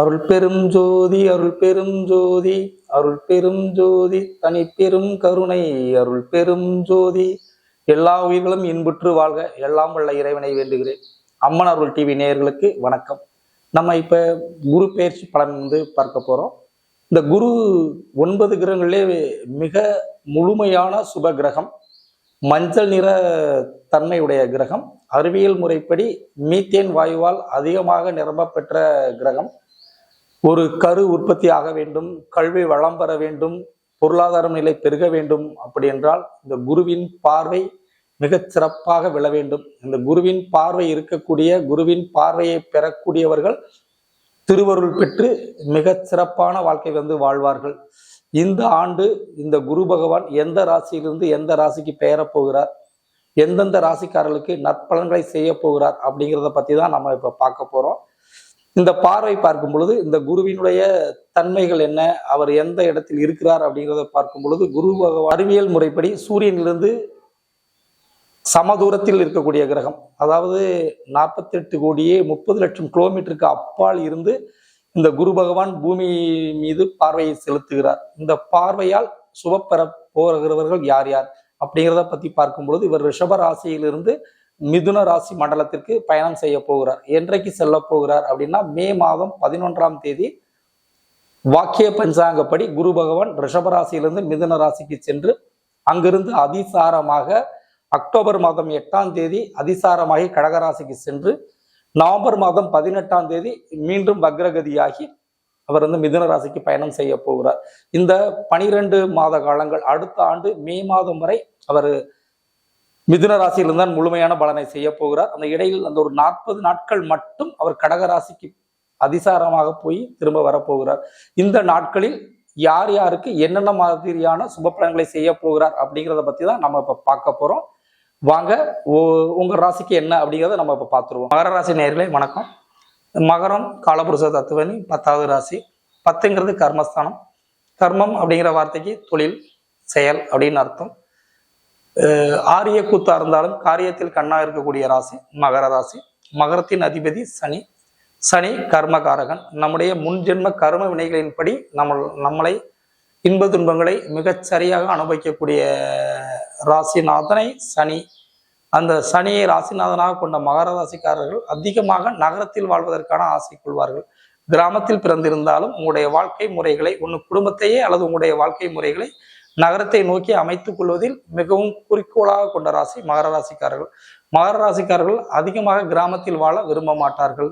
அருள் பெரும் ஜோதி அருள் பெரும் ஜோதி அருள் பெரும் ஜோதி தனி பெரும் கருணை அருள் பெரும் ஜோதி. எல்லா உயிர்களும் இன்புற்று வாழ்க எல்லாம் உள்ள இறைவனை வேண்டுகிறேன். அம்மன் அருள் டிவி நேயர்களுக்கு வணக்கம். நம்ம இப்ப குரு பெயர்ச்சி பலன் வந்து பார்க்க போறோம். இந்த குரு ஒன்பது கிரகங்களிலே மிக முழுமையான சுப கிரகம். மஞ்சள் நிற தன்மையுடைய கிரகம். அறிவியல் முறைப்படி மீத்தேன் வாயுவால் அதிகமாக நிரம்ப பெற்ற கிரகம். ஒரு கரு உற்பத்தி ஆக வேண்டும் கல்வி வளம் பெற வேண்டும் பொருளாதார நிலை பெருக வேண்டும் அப்படி என்றால் இந்த குருவின் பார்வை மிகச் சிறப்பாக விழ வேண்டும். இந்த குருவின் பார்வை இருக்கக்கூடிய குருவின் பார்வையை பெறக்கூடியவர்கள் திருவருள் பெற்று மிகச் சிறப்பான வாழ்க்கை வந்து வாழ்வார்கள். இந்த ஆண்டு இந்த குரு பகவான் எந்த ராசியிலிருந்து எந்த ராசிக்கு பெயரப் போகிறார் எந்தெந்த ராசிக்காரர்களுக்கு நற்பலன்களை செய்ய போகிறார் அப்படிங்கிறத பத்தி தான் நம்ம இப்ப பார்க்க போறோம். இந்த பார்வை பார்க்கும் பொழுது இந்த குருவினுடைய தன்மைகள் என்ன அவர் எந்த இடத்தில் இருக்கிறார் அப்படிங்கிறத பார்க்கும் பொழுது குரு அறிவியல் முறைப்படி சூரியனிலிருந்து சமதூரத்தில் இருக்கக்கூடிய கிரகம் அதாவது நாற்பத்தி எட்டு கோடியே முப்பது லட்சம் கிலோமீட்டருக்கு அப்பால் இருந்து இந்த குரு பகவான் பூமி மீது பார்வையை செலுத்துகிறார். இந்த பார்வையால் சுபப்பெற போகிறவர்கள் யார் யார் அப்படிங்கிறத பத்தி பார்க்கும் பொழுது இவர் ரிஷப ராசியிலிருந்து மிதுன ராசி மண்டலத்திற்கு பயணம் செய்ய போகிறார். என்றைக்கு செல்ல போகிறார் அப்படின்னா மே மாதம் பதினொன்றாம் தேதி வாக்கிய பஞ்சாங்கப்படி குரு பகவான் ரிஷபராசியிலிருந்து மிதுன ராசிக்கு சென்று அங்கிருந்து அதிசாரமாக அக்டோபர் மாதம் எட்டாம் தேதி அதிசாரமாகி கடகராசிக்கு சென்று நவம்பர் மாதம் பதினெட்டாம் தேதி மீண்டும் வக்ரகதியாகி அவர் வந்து மிதுன ராசிக்கு பயணம் செய்ய போகிறார். இந்த பனிரெண்டு மாத காலங்கள் அடுத்த ஆண்டு மே மாதம் வரை அவர் மிதுன ராசியிலிருந்து தான் முழுமையான பலனை செய்ய போகிறார். அந்த இடையில் அந்த ஒரு நாற்பது நாட்கள் மட்டும் அவர் கடக ராசிக்கு அதிசாரமாக போய் திரும்ப வரப்போகிறார் இந்த நாட்களில் யார் யாருக்கு என்னென்ன மாதிரியான சுப பலன்களை செய்ய போகிறார் அப்படிங்கிறத பத்தி தான் நம்ம இப்ப பார்க்க போறோம். வாங்க உங்க ராசிக்கு என்ன அப்படிங்கிறத நம்ம இப்ப பார்த்துருவோம். மகர ராசி நேர்களே வணக்கம். மகரம் காலபுருஷ தத்துவனி பத்தாவது ராசி. பத்துங்கிறது கர்மஸ்தானம். கர்மம் அப்படிங்கிற வார்த்தைக்கு தொழில் செயல் அப்படின்னு அர்த்தம். ஆரிய கூத்தா இருந்தாலும் காரியத்தில் கண்ணா இருக்கக்கூடிய ராசி மகர ராசி. மகரத்தின் அதிபதி சனி. சனி கர்மகாரகன். நம்முடைய முன்ஜென்ம கர்ம வினைகளின்படி நம்ம நம்மளை இன்ப துன்பங்களை மிகச் சரியாக அனுபவிக்கக்கூடிய ராசிநாதனை சனி. அந்த சனியை ராசிநாதனாக கொண்ட மகர ராசிக்காரர்கள் அதிகமாக நகரத்தில் வாழ்வதற்கான ஆசை கொள்வார்கள். கிராமத்தில் பிறந்திருந்தாலும் உங்களுடைய வாழ்க்கை முறைகளை உன் குடும்பத்தையே அல்லது உங்களுடைய வாழ்க்கை முறைகளை நகரத்தை நோக்கி அமைத்துக் கொள்வதில் மிகவும் குறிக்கோளாக கொண்ட ராசி மகர ராசிக்காரர்கள். மகர ராசிக்காரர்கள் அதிகமாக கிராமத்தில் வாழ விரும்ப மாட்டார்கள்.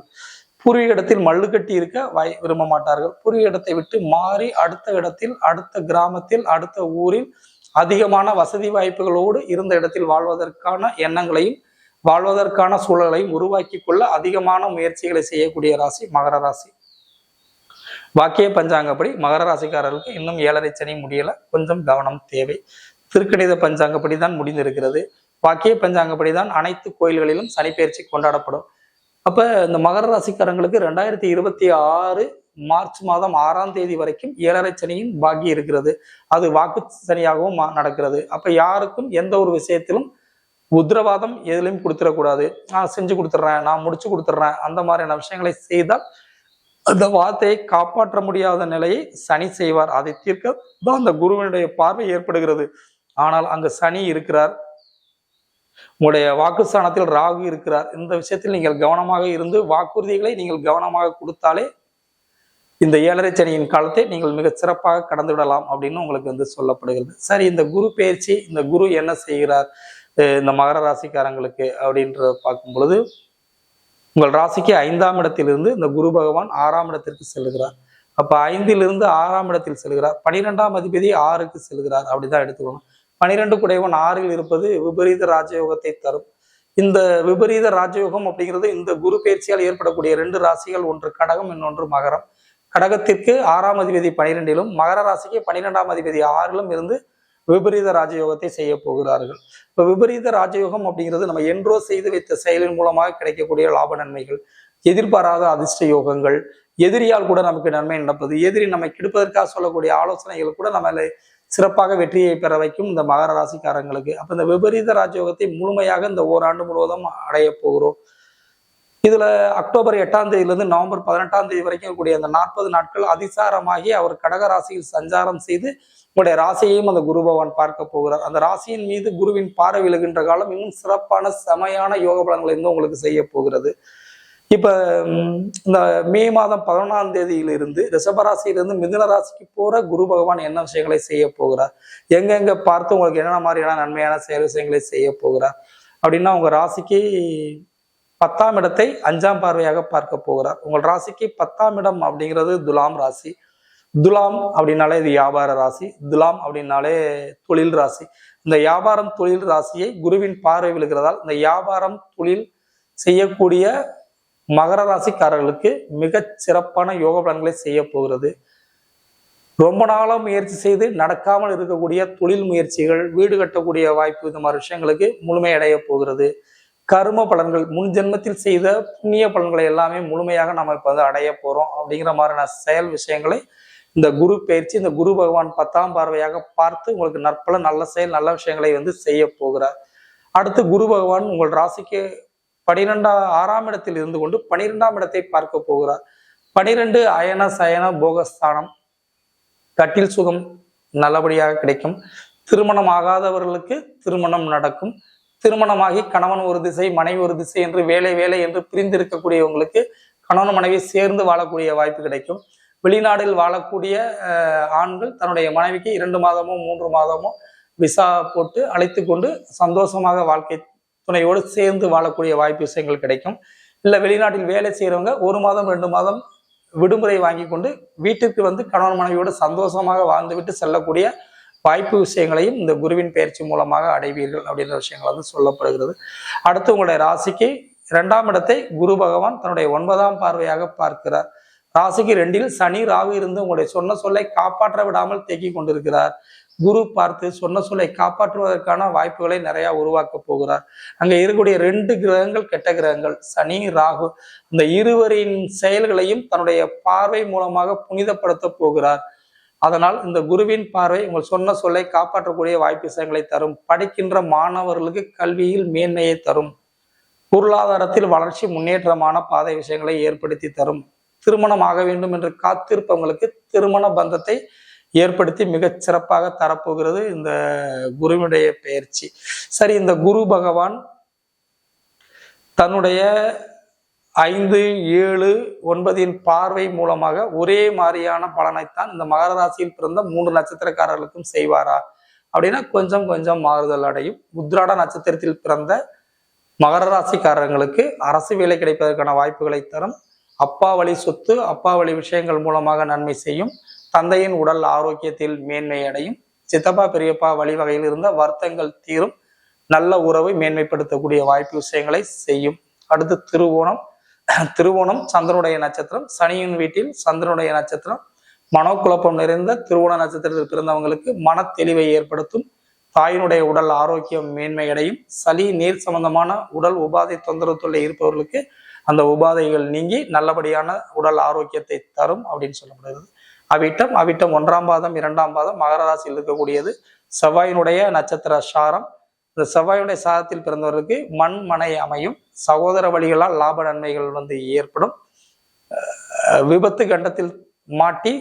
பூர்வீக இடத்தில் மல்லு கட்டி இருக்க வாய் விரும்ப மாட்டார்கள். பூர்வீக இடத்தை விட்டு மாறி அடுத்த இடத்தில் அடுத்த கிராமத்தில் அடுத்த ஊரில் அதிகமான வசதி வாய்ப்புகளோடு இருந்த இடத்தில் வாழ்வதற்கான எண்ணங்களையும் வாழ்வதற்கான சூழலையும் உருவாக்கி கொள்ள அதிகமான முயற்சிகளை செய்யக்கூடிய ராசி மகர ராசி. வாக்கிய பஞ்சாங்கப்படி மகர ராசிக்காரர்களுக்கு இன்னும் ஏழரை சனி முடியல. கொஞ்சம் கவனம் தேவை. திருக்கணித பஞ்சாங்கப்படி தான் முடிந்திருக்கிறது. வாக்கிய பஞ்சாங்கப்படி தான் அனைத்து கோயில்களிலும் சனிப்பெயர்ச்சி கொண்டாடப்படும். அப்ப இந்த மகர ராசிக்காரங்களுக்கு ரெண்டாயிரத்தி இருபத்தி ஆறு மார்ச் மாதம் ஆறாம் தேதி வரைக்கும் ஏழரை சனியின் பாக்கி இருக்கிறது. அது வாக்கு சனியாகவும் மா- நடக்கிறது. அப்ப யாருக்கும் எந்த ஒரு விஷயத்திலும் உத்தரவாதம் எதுலையும் கொடுத்துடக்கூடாது. நான் செஞ்சு கொடுத்துட்றேன் நான் முடிச்சு கொடுத்துட்றேன் அந்த மாதிரியான விஷயங்களை செய்தால் அந்த வார்த்தையை காப்பாற்ற முடியாத நிலையை சனி செய்வார். அதை தீர்க்க தான் அந்த குருவினுடைய பார்வை ஏற்படுகிறது. ஆனால் அங்கு சனி இருக்கிறார். உங்களுடைய வாக்குஸ்தானத்தில் ராகு இருக்கிறார். இந்த விஷயத்தில் நீங்கள் கவனமாக இருந்து வாக்குறுதிகளை நீங்கள் கவனமாக கொடுத்தாலே இந்த ஏழரை சனியின் காலத்தை நீங்கள் மிக சிறப்பாக கடந்து விடலாம் அப்படின்னு உங்களுக்கு வந்து சொல்லப்படுகிறது. சரி இந்த குரு பயிற்சி இந்த குரு என்ன செய்கிறார் இந்த மகர ராசிக்காரங்களுக்கு அப்படின்றத பார்க்கும் பொழுது உங்கள் ராசிக்கு ஐந்தாம் இடத்திலிருந்து இந்த குரு பகவான் ஆறாம் இடத்திற்கு செல்கிறார் அப்போ ஐந்திலிருந்து ஆறாம் இடத்தில் செல்கிறார் பனிரெண்டாம் அதிபதி ஆறுக்கு செல்கிறார் அப்படிதான் எடுத்துக்கணும். பனிரெண்டு குடைவன் ஆறில் இருப்பது விபரீத ராஜயோகத்தை தரும். இந்த விபரீத ராஜயோகம் அப்படிங்கிறது இந்த குரு பயிற்சியால் ஏற்படக்கூடிய ரெண்டு ராசிகள் ஒன்று கடகம் இன்னொன்று மகரம். கடகத்திற்கு ஆறாம் அதிபதி பனிரெண்டிலும் மகர ராசிக்கு பன்னிரெண்டாம் அதிபதி ஆறிலும் இருந்து விபரீத ராஜயோகத்தை செய்ய போகிறார்கள். இப்ப விபரீத ராஜயோகம் அப்படிங்கிறது நம்ம என்றோ செய்து வைத்த செயலின் மூலமாக கிடைக்கக்கூடிய லாப நன்மைகள் எதிர்பாராத அதிர்ஷ்ட யோகங்கள் எதிரியால் கூட நமக்கு நன்மை நடப்பது எதிரி நம்மை கெடுப்பதற்காக சொல்லக்கூடிய ஆலோசனைகள் கூட நம்மளை சிறப்பாக வெற்றியை பெற வைக்கும் இந்த மகர ராசிக்காரங்களுக்கு. அப்போ இந்த விபரீத ராஜயோகத்தை முழுமையாக இந்த ஓராண்டு முழுவதும் அடைய போகிறோம். இதுல அக்டோபர் எட்டாம் தேதியிலிருந்து நவம்பர் பதினெட்டாம் தேதி வரைக்கும் இருக்கக்கூடிய அந்த நாற்பது நாட்கள் அதிசாரமாகி அவர் கடக ராசியில் சஞ்சாரம் செய்து உங்களுடைய ராசியையும் அந்த குரு பகவான் பார்க்க போகிறார். அந்த ராசியின் மீது குருவின் பார்வை விழுகின்ற காலம் இன்னும் சிறப்பான செமையான யோக பலன்களை இன்னும் உங்களுக்கு செய்ய போகிறது. இப்ப இந்த மே மாதம் பதினொன்றாம் தேதியிலிருந்து ரிஷபராசியிலிருந்து மிதுன ராசிக்கு போற குரு பகவான் என்ன விஷயங்களை செய்ய போகிறார்? எங்கெங்க பார்த்து உங்களுக்கு என்னென்ன மாதிரியான நன்மையான செயல் விஷயங்களை செய்ய போகிறார்? அப்படின்னா உங்க ராசிக்கு பத்தாம் இடத்தை அஞ்சாம் பார்வையாக பார்க்க போகிறார். உங்கள் ராசிக்கு பத்தாம் இடம் அப்படிங்கிறது துலாம் ராசி. துலாம் அப்படின்னாலே இது வியாபார ராசி. துலாம் அப்படின்னாலே தொழில் ராசி. இந்த வியாபாரம் தொழில் ராசியை குருவின் பார்வை விழுகிறதால் இந்த வியாபாரம் தொழில் செய்யக்கூடிய மகர ராசிக்காரர்களுக்கு மிக சிறப்பான யோக பலன்களை செய்ய போகிறது. ரொம்ப நாளாக முயற்சி செய்து நடக்காமல் இருக்கக்கூடிய தொழில் முயற்சிகள் வீடு கட்டக்கூடிய வாய்ப்பு இந்த மாதிரி விஷயங்களுக்கு முழுமையடைய போகிறது. கர்ம பலன்கள் முன் ஜென்மத்தில் செய்த புண்ணிய பலன்களை எல்லாமே முழுமையாக நம்ம இப்போ வந்து அடைய போறோம் அப்படிங்கிற மாதிரியான செயல் விஷயங்களை இந்த குரு பயிற்சி இந்த குரு பகவான் பத்தாம் பார்வையாக பார்த்து உங்களுக்கு நற்பல நல்ல செயல் நல்ல விஷயங்களை வந்து செய்ய போகிறார். அடுத்து குரு பகவான் உங்கள் ராசிக்கு பனிரெண்டாம் ஆறாம் இடத்தில் இருந்து கொண்டு பனிரெண்டாம் இடத்தை பார்க்க போகிறார். பனிரெண்டு அயன சயன போகஸ்தானம். கட்டில் சுகம் நல்லபடியாக கிடைக்கும். திருமணம் ஆகாதவர்களுக்கு திருமணம் நடக்கும். திருமணமாகி கணவன் ஒரு திசை மனைவி ஒரு திசை என்று வேலை வேலை என்று பிரிந்து இருக்கக்கூடியவங்களுக்கு கணவன் மனைவி சேர்ந்து வாழக்கூடிய வாய்ப்பு கிடைக்கும். வெளிநாட்டில் வாழக்கூடிய ஆண்கள் தன்னுடைய மனைவிக்கு இரண்டு மாதமோ மூன்று மாதமோ விசா போட்டு அழைத்து கொண்டு சந்தோஷமாக வாழ்க்கை துணையோடு சேர்ந்து வாழக்கூடிய வாய்ப்பு விஷயங்கள் கிடைக்கும். இல்லை வெளிநாட்டில் வேலை செய்கிறவங்க ஒரு மாதம் ரெண்டு மாதம் விடுமுறை வாங்கி கொண்டு வீட்டிற்கு வந்து கணவன் மனைவியோடு சந்தோஷமாக வாழ்ந்துவிட்டு செல்லக்கூடிய வாய்ப்பு விஷயங்களையும் இந்த குருவின் பயிற்சி மூலமாக அடைவீர்கள் அப்படின்ற விஷயங்கள் வந்து சொல்லப்படுகிறது. அடுத்து உங்களுடைய ராசிக்கு இரண்டாம் இடத்தை குரு பகவான் தன்னுடைய ஒன்பதாம் பார்வையாக பார்க்கிறார். ராசிக்கு ரெண்டில் சனி ராகு இருந்து உங்களுடைய சொன்ன சொல்லை காப்பாற்ற விடாமல் தேக்கி கொண்டிருக்கிறார். குரு பார்த்து சொன்ன சொல்லை காப்பாற்றுவதற்கான வாய்ப்புகளை நிறைய உருவாக்க போகிறார். அங்க இருக்கக்கூடிய ரெண்டு கிரகங்கள் கெட்ட கிரகங்கள் சனி ராகு இந்த இருவரின் செயல்களையும் தன்னுடைய பார்வை மூலமாக புனிதப்படுத்த போகிறார். அதனால் இந்த குருவின் பார்வை உங்கள் சொன்ன சொல்லை காப்பாற்றக்கூடிய வாய்ப்பு விஷயங்களை தரும். படிக்கின்ற மாணவர்களுக்கு கல்வியில் மேன்மையை தரும். பொருளாதாரத்தில் வளர்ச்சி முன்னேற்றமான பாதை விஷயங்களை ஏற்படுத்தி தரும். திருமணம் ஆக வேண்டும் என்று காத்திருப்பவங்களுக்கு திருமண பந்தத்தை ஏற்படுத்தி மிகச் சிறப்பாக தரப்போகிறது இந்த குருவினுடைய பெயர்ச்சி சரி இந்த குரு பகவான் தன்னுடைய ஐந்து ஏழு ஒன்பதின் பார்வை மூலமாக ஒரே மாதிரியான பலனைத்தான் இந்த மகர ராசியில் பிறந்த மூன்று நட்சத்திரக்காரர்களுக்கும் செய்வாரா? அப்படின்னா கொஞ்சம் கொஞ்சம் மாறுதல் அடையும். உத்ராட நட்சத்திரத்தில் பிறந்த மகர ராசிக்காரர்களுக்கு அரசு வேலை கிடைப்பதற்கான வாய்ப்புகளை தரும். அப்பா வழி சொத்து அப்பா வழி விஷயங்கள் மூலமாக நன்மை செய்யும். தந்தையின் உடல் ஆரோக்கியத்தில் மேன்மை அடையும். சித்தப்பா பெரியப்பா வழிவகையில் இருந்த வருத்தங்கள் தீரும். நல்ல உறவை மேன்மைப்படுத்தக்கூடிய வாய்ப்பு விஷயங்களை செய்யும். அடுத்து திருவோணம். திருவோணம் சந்திரனுடைய நட்சத்திரம் சனியின் வீட்டில் சந்திரனுடைய நட்சத்திரம் மனோக்குழப்பம் நிறைந்த திருவோண நட்சத்திரத்தில் பிறந்தவங்களுக்கு மன தெளிவை ஏற்படுத்தும் தாயினுடைய உடல் ஆரோக்கியம் மேன்மையடையும் சளி நீர் சம்பந்தமான உடல் உபாதை தொந்தரவு தொல்லை இருப்பவர்களுக்கு அந்த உபாதைகள் நீங்கி நல்லபடியான உடல் ஆரோக்கியத்தை தரும் அப்படின்னு சொல்லப்படுகிறது. அவிட்டம் அவிட்டம் ஒன்றாம் பாதம் இரண்டாம் பாதம் மகர ராசியில் இருக்கக்கூடியது செவ்வாயினுடைய நட்சத்திர சாரம் இந்த செவ்வாயுடைய சாதத்தில் பிறந்தவர்களுக்கு மண் மனை அமையும். சகோதர வழிகளால் லாப நன்மைகள் வந்து ஏற்படும். விபத்து கண்டத்தில் மாட்டி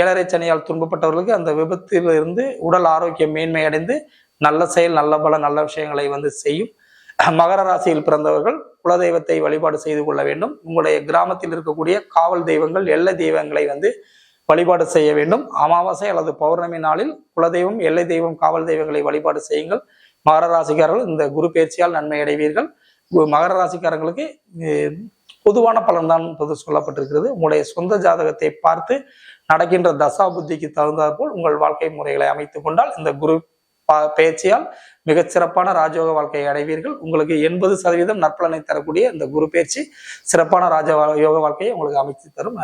ஏழரை சனியால் துன்பப்பட்டவர்களுக்கு அந்த விபத்திலிருந்து உடல் ஆரோக்கியம் மேன்மை அடைந்து நல்ல செயல் நல்ல பல நல்ல விஷயங்களை வந்து செய்யும். மகர ராசியில் பிறந்தவர்கள் குலதெய்வத்தை வழிபாடு செய்து கொள்ள வேண்டும். உங்களுடைய கிராமத்தில் இருக்கக்கூடிய காவல் தெய்வங்கள் எல்லை தெய்வங்களை வந்து வழிபாடு செய்ய வேண்டும். அமாவாசை அல்லது பௌர்ணமி நாளில் குலதெய்வம் எல்லை தெய்வம் காவல் தெய்வங்களை வழிபாடு செய்யுங்கள். மகர ராசிக்காரர்கள் இந்த குரு பயிற்சியால் நன்மை அடைவீர்கள். கு- மகர ராசிக்காரங்களுக்கு பொதுவான பலன்தான் பொது சொல்லப்பட்டிருக்கிறது. உங்களுடைய சொந்த ஜாதகத்தை பார்த்து நடக்கின்ற தசா புத்திக்கு தகுந்தாற்போல் உங்கள் வாழ்க்கை முறைகளை அமைத்துக் கொண்டால் இந்த குரு பயிற்சியால் மிகச்சிறப்பான ராஜயோக வாழ்க்கையை அடைவீர்கள். உங்களுக்கு எண்பது சதவீதம் நற்பலனை தரக்கூடிய இந்த குரு பயிற்சி சிறப்பான ராஜ யோக வாழ்க்கையை உங்களுக்கு அமைத்து தரும்.